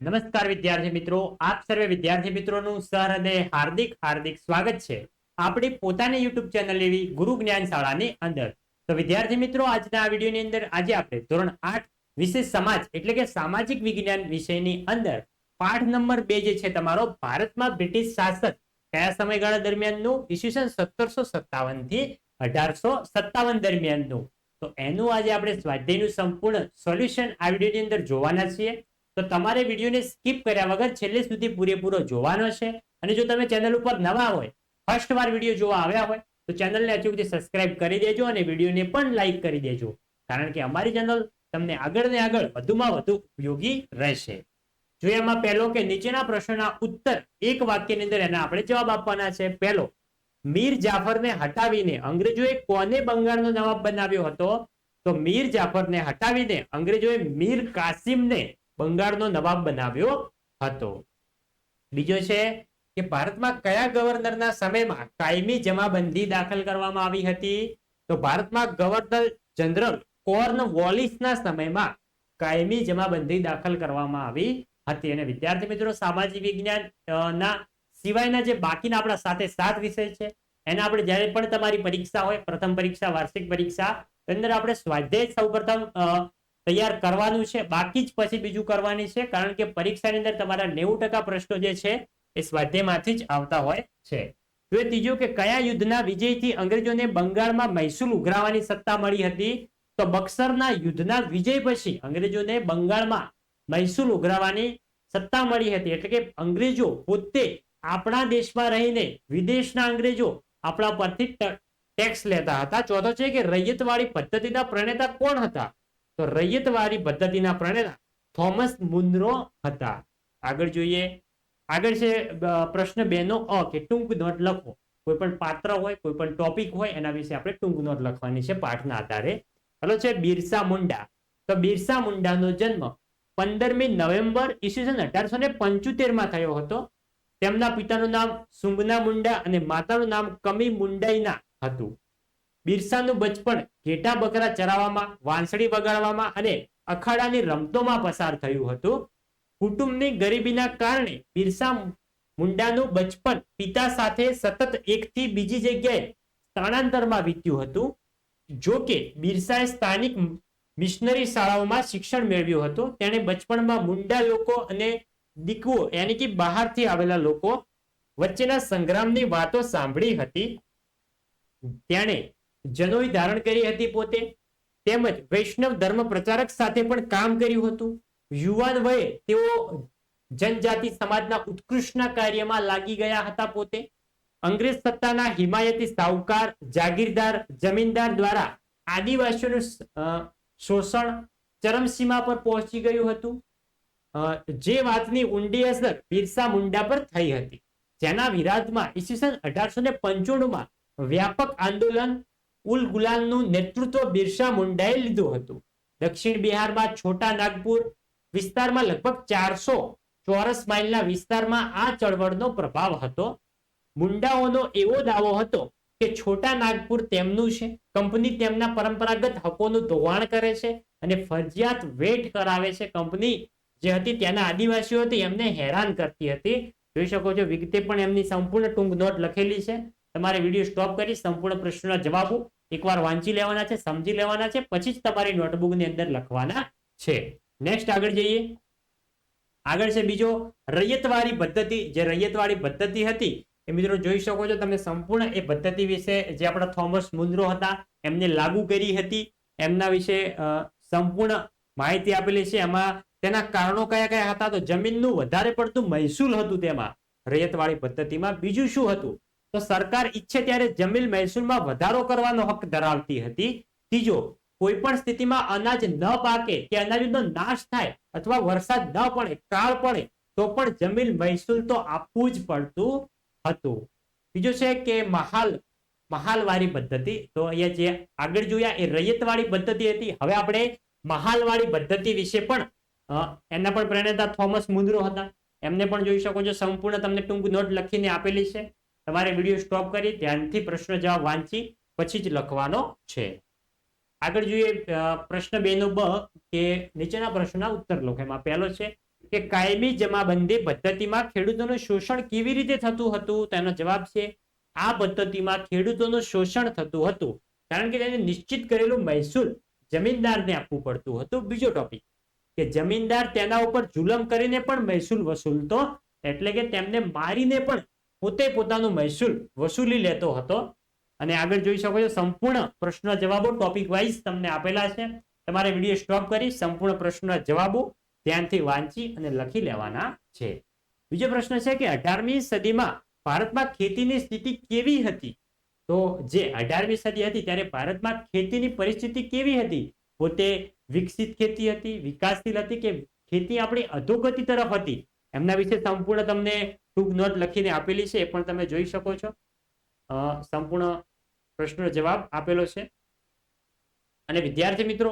નમસ્કાર વિદ્યાર્થી મિત્રો, આપ સર્વે વિદ્યાર્થી મિત્રોનું સહૃદય હાર્દિક હાર્દિક સ્વાગત છે. આપણી પોતાની યુટ્યુબ ચેનલ એવી ગુરુ જ્ઞાન શાળાની અંદર. તો વિદ્યાર્થી મિત્રો, આજના આ વિડીયોની અંદર આજે આપણે ધોરણ આઠ વિશેષ સમાજ એટલે કે સામાજિક વિજ્ઞાન વિષયની અંદર પાઠ નંબર બે જે છે તમારો, ભારતમાં બ્રિટિશ શાસક કયા સમયગાળા દરમિયાનનું? ઈસવીસન સત્તરસો સત્તાવનથી અઢારસો સત્તાવન દરમિયાનનું. તો એનું આજે આપણે સ્વાધ્યાયનું સંપૂર્ણ સોલ્યુશન આ વિડીયોની અંદર જોવાના છીએ. તો તમારે વિડીયોને સ્કીપ કર્યા વગર છેલ્લે સુધી પૂરેપૂરો જોવાનો છે. અને જો તમે ચેનલ ઉપર નવા હોય ફર્સ્ટ વાર વીડિયો જોવા આવ્યા હોય, તો ચેનલને અચૂકથી સબસ્ક્રાઇબ કરી દેજો અને વિડીયોને પણ લાઇક કરી દેજો. કારણ કે અમારી ચેનલ તમને આગળ ને આગળ વધુમાં વધુ ઉપયોગી રહેશે. જો એમાં પહેલો કે નીચેના પ્રશ્નના ઉત્તર એક વાક્યની અંદર એના આપણે જવાબ આપવાના છે. પહેલો, મીર જાફરને હટાવીને અંગ્રેજોએ કોને બંગાળનો નવાબ બનાવ્યો હતો? તો મીર જાફરને હટાવીને અંગ્રેજોએ મીર કાસિમને બંગાળનો નવાબ બનાવ્યો હતો. બીજો છે કે ભારતમાં કયા ગવર્નરના સમયમાં કાયમી જમાબંધી દાખલ કરવામાં આવી હતી? તો ભારતમાં ગવર્નર જનરલ કોર્ન વોલિસના સમયમાં કાયમી જમાબંધી દાખલ કરવામાં આવી હતી. અને વિદ્યાર્થી મિત્રો સામાજિક વિજ્ઞાન ના સિવાયના જે બાકીના આપણા સાથે સાત વિષય છે એના આપણે જ્યારે પણ તમારી પરીક્ષા હોય પ્રથમ પરીક્ષા વાર્ષિક પરીક્ષા અંદર આપણે સ્વાધ્યાય સૌપ્રથમ અ, તૈયાર કરવાનું છે. બાકી જ પછી બીજું કરવાની છે. કારણ કે પરીક્ષાની અંદર તમારા નેવું ટકા પ્રશ્નો જે છે એ સ્વાધ્યાયમાંથી જ આવતા હોય છે. એ ત્રીજું કે કયા યુદ્ધના વિજયથી અંગ્રેજોને બંગાળમાં મહેસૂલ ઉઘરાવવાની સત્તા મળી હતી? તો બક્સરના યુદ્ધના વિજય પછી અંગ્રેજોને બંગાળમાં મહેસૂલ ઉઘરાવાની સત્તા મળી હતી. એટલે કે અંગ્રેજો પોતે આપણા દેશમાં રહીને વિદેશના અંગ્રેજો આપણા પરથી ટેક્સ લેતા હતા. ચોથો છે કે રૈયતવાળી પદ્ધતિના પ્રણેતા કોણ હતા? તો રૈયતવાળી પદ્ધતિના પ્રણેતા થોમસ મુન્દ્રો હતા. આગળ જોઈએ. આગળ છે પ્રશ્ન બે નો અ કે ટૂંક નોટ લખો. કોઈ પણ પાત્ર હોય, કોઈ પણ ટોપિક હોય, એના વિશે આપણે ટૂંક નોટ લખવાની છે પાઠના આધારે. હલો છે, બિરસા મુંડા. તો બિરસા મુંડાનો જન્મ પંદરમી નવેમ્બર ઈસવીસન અઢારસો ને પંચોતેરમાં થયો હતો. તેમના પિતાનું નામ સુંગના મુંડા અને માતાનું નામ કમી મુંડાઈના હતું. બિરસાનું બચપણ ઘેટા બકરા ચરાવવામાં, વાંસળી વગાડવામાં અને અખાડાની રમતોમાં પસાર થયું હતું. કુટુંબની ગરીબીના કારણે બિરસા મુંડાનું બચપન પિતા સાથે સતત એકથી બીજી જગ્યાએ સ્થળાંતરમાં વીત્યું હતું. જો કે બિરસાએ સ્થાનિક મિશનરી શાળાઓમાં શિક્ષણ મેળવ્યું હતું. તેણે બચપણમાં મુંડા લોકો અને દીકવો યાની કે બહારથી આવેલા લોકો વચ્ચેના સંગ્રામની વાતો સાંભળી હતી. તેણે જનોઈ ધારણ કરી હતી પોતે, તેમજ વૈષ્ણવ ધર્મ પ્રચારક સાથે પણ કામ કર્યું હતું. યુવાન વયે તેઓ જનજાતિ સમાજના ઉત્કૃષ્ટના કાર્યમાં લાગી ગયા હતા પોતે. અંગ્રેજ સત્તાના હિમાયતી સાહુકાર, જાગીરદાર, જમીનદાર દ્વારા આદિવાસીઓનું શોષણ ચરમસીમા પર પહોંચી ગયું હતું. જે વાતની ઊંડી અસર બિરસા મુંડા પર થઈ હતી. જેના વિરાધમાં ઈસવીસન અઢારસો ને પંચાણુંમાં વ્યાપક આંદોલન ઉલ ગુલાલનું નેતૃત્વ બિરસા મુંડાએ લીધું હતું. દક્ષિણ બિહારમાં છોટા નાગપુર વિસ્તારમાં લગભગ ચારસો ચોરસ માઇલના વિસ્તારમાં આ ચળવળનો પ્રભાવ હતો. મુંડાઓનો એવો દાવો હતો કે છોટા નાગપુર તેમનું છે. કંપની તેમના પરંપરાગત હકોનું ધોવાણ કરે છે અને ફરજિયાત વેટ કરાવે છે. કંપની જે હતી ત્યાંના આદિવાસીઓ હતી એમને હેરાન કરતી હતી. જોઈ શકો છો વિગતે પણ એમની સંપૂર્ણ ટૂંક નોટ લખેલી છે. તમારે વીડિયો સ્ટોપ કરી સંપૂર્ણ પ્રશ્નોના જવાબો એકવાર વાંચી લેવાના છે, સમજી લેવાના છે, પછી જ તમારી નોટબુકની અંદર લખવાના છે. નેક્સ્ટ આગળ જઈએ. આગળ છે બીજો, રૈયતવાળી પદ્ધતિ. જે રૈયતવાળી પદ્ધતિ હતી, એ મિત્રો જોઈ શકો છો તમે સંપૂર્ણ એ પદ્ધતિ વિશે જે આપણા થોમસ મુન્દ્રો હતા, એમને લાગુ કરી હતી. એમના વિશે સંપૂર્ણ માહિતી આપેલી છે. એમાં તેના કારણો કયા કયા હતા? તો જમીનનું વધારે પડતું મહેસૂલ હતું તેમાં, રૈયતવાળી પદ્ધતિમાં. બીજું શું હતું? તો સરકાર ઈચ્છે ત્યારે જમીન મહેસૂલમાં વધારો કરવાનો હક ધરાવતી હતી. ત્રીજો કોઈ પણ સ્થિતિમાં અનાજ ન પાકે કે અનાજનો નાશ થાય અથવા વરસાદ ન પડે, કાળ પડે, તો પણ જમીન મહેસૂલ તો આપવું જ પડતું હતું. બીજું છે કે મહાલ મહાલવાળી પદ્ધતિ. તો અહીંયા જે આગળ જોયા એ રૈયતવાળી પદ્ધતિ હતી. હવે આપણે મહાલવાળી પદ્ધતિ વિશે પણ એના પણ પ્રણેતા થોમસ મુન્દ્રો હતા. એમને પણ જોઈ શકો છો. સંપૂર્ણ તમને ટૂંક નોટ લખીને આપેલી છે. તમારે વીડિયો સ્ટોપ કરી ધ્યાનથી પ્રશ્ન જવાબ વાંચી પછી જ લખવાનો છે. આગળ જોઈએ પ્રશ્ન બે નો બ કે નીચેના પ્રશ્નના ઉત્તર લખો એમાં પહેલો છે કે કાયમી જમાબંધી પદ્ધતિમાં ખેડૂતોનું શોષણ કેવી રીતે થતું હતું? તેનો જવાબ છે, આ પદ્ધતિમાં ખેડૂતોનું શોષણ થતું હતું. કારણ કે તેને નિશ્ચિત કરેલું મહેસૂલ જમીનદારને આપવું પડતું હતું. બીજો ટોપિક કે જમીનદાર તેના ઉપર જુલમ કરીને પણ મહેસૂલ વસૂલતો, એટલે કે તેમને મારીને પણ પોતે પોતાનું મહેસૂલ વસૂલી લેતો હતો. અને આગળ જોઈ શકો છો, સંપૂર્ણ પ્રશ્ન જવાબો ટોપિક વાઇઝ તમને આપેલા છે. તમારે વીડિયો સ્ટોપ કરી સંપૂર્ણ પ્રશ્ન જવાબો ધ્યાનથી વાંચી અને લખી લેવાના છે. બીજો પ્રશ્ન છે કે અઢારમી સદીમાં ભારતમાં ખેતીની સ્થિતિ કેવી હતી? તો જે અઢારમી સદી હતી ત્યારે ભારતમાં ખેતીની પરિસ્થિતિ કેવી હતી? પોતે વિકસિત ખેતી હતી, વિકાસશીલ હતી કે ખેતી આપણી અધોગતિ તરફ હતી? એમના વિશે સંપૂર્ણ તમને ટૂંક નોટ લખીને આપેલી છે એ પણ તમે જોઈ શકો છો. સંપૂર્ણ પ્રશ્નનો જવાબ આપેલો છે. અને વિદ્યાર્થી મિત્રો,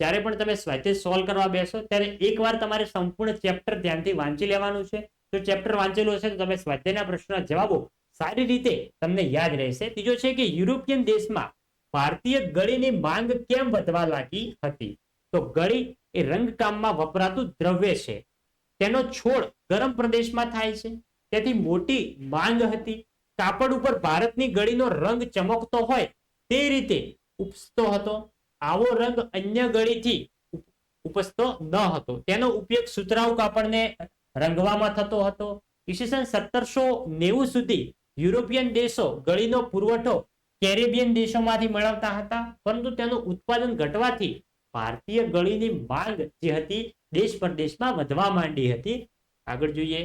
જ્યારે પણ તમે સ્વાધ્યાય સોલ્વ કરવા બેસો, ત્યારે એકવાર તમારે સંપૂર્ણ ચેપ્ટર ધ્યાનથી વાંચી લેવાનું છે. જો ચેપ્ટર વાંચેલું હશે, તો તમે સ્વાધ્યાયના પ્રશ્નના જવાબો સારી રીતે તમને યાદ રહેશે. ત્રીજો છે કે યુરોપિયન દેશમાં ભારતીય ગળીની માંગ કેમ વધવા લાગી હતી? તો ગળી એ રંગકામમાં વપરાતું દ્રવ્ય છે. તેનો છોડ ગરમ પ્રદેશમાં થાય છે. તેથી મોટી માંગ હતી. કાપડ ઉપર ભારતની ગળીનો રંગ ચમકતો હોય તે રીતે ઉપસતો હતો. આવો રંગ અન્ય ગળીથી ઉપ- ઉપસતો ન હતો. તેનો ઉપયોગ સુતરાઉ કાપડને રંગવામાં થતો હતો. ઈસવીસન સત્તરસો નેવું સુધી યુરોપિયન દેશો ગળીનો પુરવઠો કેરેબિયન દેશોમાંથી મેળવતા હતા. પરંતુ તેનું ઉત્પાદન ઘટવાથી ભારતીય ગળીની માંગ જે હતી દેશ પરદેશમાં વધવા માંડી હતી. આગળ જોઈએ.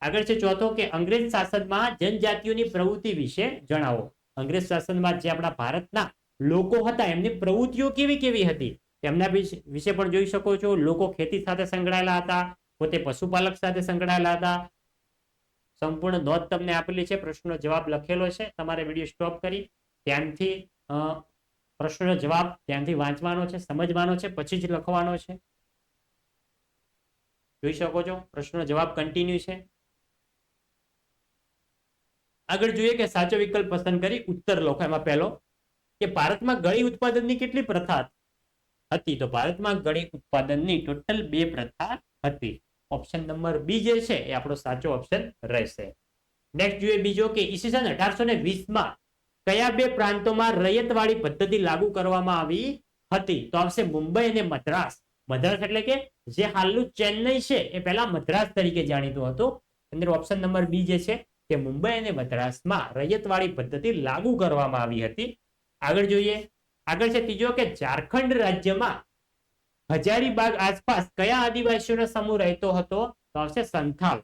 આગળ છે ચોથો કે અંગ્રેજ શાસનમાં જનજાતિઓની પ્રવૃત્તિ વિશે જણાવો. અંગ્રેજ શાસનમાં જે આપણા ભારતના લોકો હતા, એમની પ્રવૃત્તિઓ કેવી કેવી હતી? તેમના વિશે પણ જોઈ શકો છો. લોકો ખેતી સાથે સંકળાયેલા હતા, પોતે પશુપાલક સાથે સંકળાયેલા હતા. સંપૂર્ણ નોંધ તમને આપેલી છે. પ્રશ્નનો જવાબ લખેલો છે. તમારે વીડિયો સ્ટોપ કરી. ધ્યાનથી પ્રશ્નનો જવાબ ધ્યાનથી વાંચવાનો છે, સમજવાનો છે, પછી જ લખવાનો છે. જોઈ શકો છો, પ્રશ્નનો જવાબ કન્ટિન્યુ છે. આગળ જોઈએ કે સાચો વિકલ્પ પસંદ કરી ઉત્તર લખો. એમાં પહેલો કે ભારતમાં ગળી ઉત્પાદનની કેટલી પ્રથા હતી? તો ભારતમાં ગળી ઉત્પાદનની ટોટલ બે પ્રથા હતી. ઓપ્શન નંબર બી જે છે એ આપણો સાચો ઓપ્શન રહેશે. નેક્સ્ટ જોઈએ બીજો કે ઈસવીસન અઢારસો ને વીસમાં કયા બે પ્રાંતોમાં રૈયતવાળી પદ્ધતિ લાગુ કરવામાં આવી હતી? તો આવશે મુંબઈ અને મદ્રાસ. મદ્રાસ એટલે કે જે હાલનું ચેન્નઈ છે, એ પહેલા મદ્રાસ તરીકે જાણીતું હતું. અંદર ઓપ્શન નંબર બી જે છે કે મુંબઈ અને મદ્રાસમાં રૈયતવાળી પદ્ધતિ લાગુ કરવામાં આવી હતી. આગળ જોઈએ. આગળ છે ત્રીજો કે ઝારખંડ રાજ્યમાં હજારીબાગ આસપાસ કયા આદિવાસીઓનો સમૂહ રહેતો હતો? તો આવશે સંથાલ.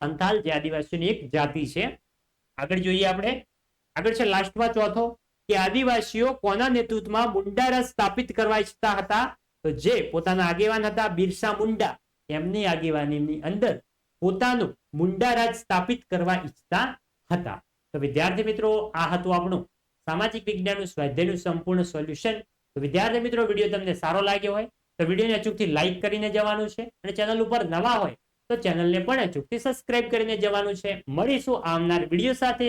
સંથાલ જે આદિવાસીઓની એક જાતિ છે. આગળ જોઈએ આપણે. આગળ છે લાસ્ટમાં ચોથો, કે આદિવાસીઓ કોના નેતૃત્વમાં મુંડા રાજ સ્થાપિત કરવા ઈચ્છતા હતા? તો જે પોતાના આગેવાન હતા, બિરસા મુંડા. એમની આગેવાનીની અંદર પોતાનું મુંડા રાજ સ્થાપિત કરવા ઈચ્છતા હતા. તો વિદ્યાર્થી મિત્રો, આ હતું આપણું સામાજિક વિજ્ઞાનનું સ્વાધ્યાયનું સંપૂર્ણ સોલ્યુશન. તો વિદ્યાર્થી મિત્રો, વીડિયો તમને સારો લાગ્યો હોય, તો વિડીયોને અચૂકથી લાઈક કરીને જવાનું છે અને ચેનલ ઉપર નવા હોય, તો ચેનલને પણ અચૂકથી સબસ્ક્રાઇબ કરીને જવાનું છે. મળીશું આવનાર વીડિયો સાથે.